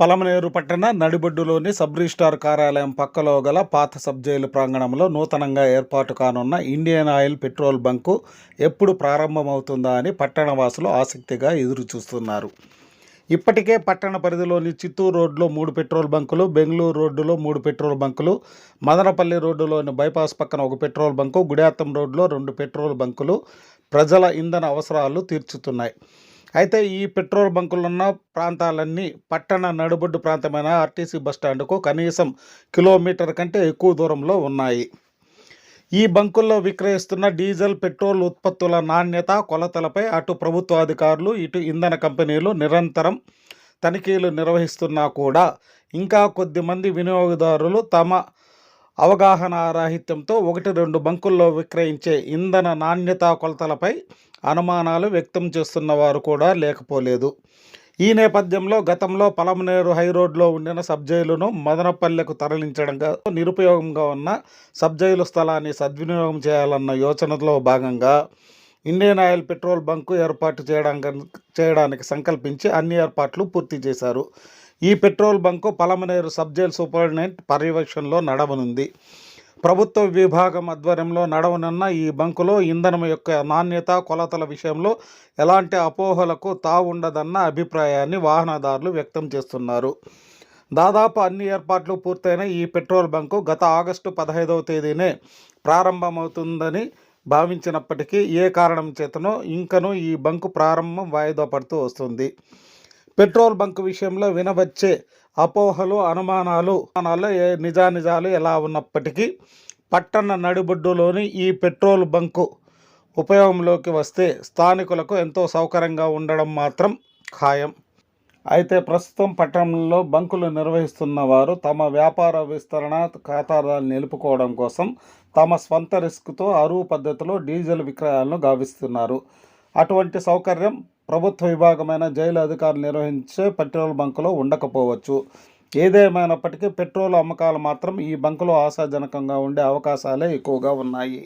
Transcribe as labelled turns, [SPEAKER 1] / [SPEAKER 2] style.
[SPEAKER 1] పలమనేరు పట్టణ నడిబొడ్డులోని sub registrar కార్యాలయం పక్కలో గల పాత సబ్ జైలు ప్రాంగణంలో నూతనంగా ఏర్పాటు కానున్న ఇండియన్ ఆయిల్ పెట్రోల్ బంకు ఎప్పుడు ప్రారంభమవుతుందా అని పట్టణవాసులు ఆసక్తిగా ఎదురు చూస్తున్నారు ఇప్పటికే పట్టణ పరిధిలోని చిత్తూరు రోడ్లో మూడు పెట్రోల్ బంకులు బెంగళూరు రోడ్డులో మూడు పెట్రోల్ బంకులు మదనపల్లి రోడ్డులోని బైపాస్ పక్కన ఒక పెట్రోల్ బంకు గుడియాత్తం రోడ్లో రెండు పెట్రోల్ బంకులు ప్రజల ఇంధన అవసరాలు తీర్చుతున్నాయి. అయితే ఈ పెట్రోల్ బంకులున్న ప్రాంతాలన్నీ పట్టణ నడుబొడ్డు ప్రాంతమైన ఆర్టీసీ బస్టాండ్కు కనీసం కిలోమీటర్ కంటే ఎక్కువ దూరంలో ఉన్నాయి. ఈ బంకుల్లో విక్రయిస్తున్న డీజిల్ పెట్రోల్ ఉత్పత్తుల నాణ్యత కొలతలపై అటు ప్రభుత్వ అధికారులు ఇటు ఇంధన కంపెనీలు నిరంతరం తనిఖీలు నిర్వహిస్తున్నా కూడా ఇంకా కొద్దిమంది వినియోగదారులు తమ అవగాహన రాహిత్యంతో ఒకటి రెండు బంకుల్లో విక్రయించే ఇంధన నాణ్యత కొలతలపై అనుమానాలు వ్యక్తం చేస్తున్న వారు కూడా లేకపోలేదు. ఈ నేపథ్యంలో గతంలో పలమనేరు హై రోడ్లో ఉండిన సబ్జైలును మదనపల్లెకు తరలించడంగా నిరుపయోగంగా ఉన్న సబ్జైలు స్థలాన్ని సద్వినియోగం చేయాలన్న యోచనలో భాగంగా ఇండియన్ ఆయిల్ పెట్రోల్ బంకు ఏర్పాటు చేయడానికి చేయడానికి సంకల్పించి అన్ని ఏర్పాట్లు పూర్తి చేశారు. ఈ petrol bunk Palamaneru sub jail superintendent పర్యవేక్షణలో నడవనుంది. ప్రభుత్వ విభాగం ఆధ్వర్యంలో నడవనున్న ఈ బంకులో ఇంధనం యొక్క నాణ్యత కొలతల విషయంలో ఎలాంటి అపోహలకు తావుండదన్న అభిప్రాయాన్ని వాహనదారులు వ్యక్తం చేస్తున్నారు. దాదాపు అన్ని ఏర్పాట్లు పూర్తయిన ఈ పెట్రోల్ బంకు గత ఆగస్టు పదహైదవ తేదీనే ప్రారంభమవుతుందని భావించినప్పటికీ ఏ కారణం చేతనో ఇంకనూ ఈ బంకు ప్రారంభం వాయిదా పడుతూ వస్తుంది. పెట్రోల్ బంక్ విషయంలో వినవచ్చే అపోహలు అనుమానాలు అనుమానాలు నిజానిజాలు ఎలా ఉన్నప్పటికీ పట్టణ నడిబొడ్డులోని ఈ పెట్రోల్ బంకు ఉపయోగంలోకి వస్తే స్థానికులకు ఎంతో సౌకర్యంగా ఉండడం మాత్రం ఖాయం. అయితే ప్రస్తుతం పట్టణంలో బంకులు నిర్వహిస్తున్న వారు తమ వ్యాపార విస్తరణ ఖాతాదారులు నిలుపుకోవడం కోసం తమ స్వంత రిస్క్తో అరువు పద్ధతిలో డీజిల్ విక్రయాలను గావిస్తున్నారు. అటువంటి సౌకర్యం ప్రభుత్వ విభాగమైన జైలు అధికారులు నిర్వహించే పెట్రోల్ బంకులో ఉండకపోవచ్చు. ఏదేమైనప్పటికీ పెట్రోల్ అమ్మకాలు మాత్రం ఈ బంకులో ఆశాజనకంగా ఉండే అవకాశాలే ఎక్కువగా ఉన్నాయి.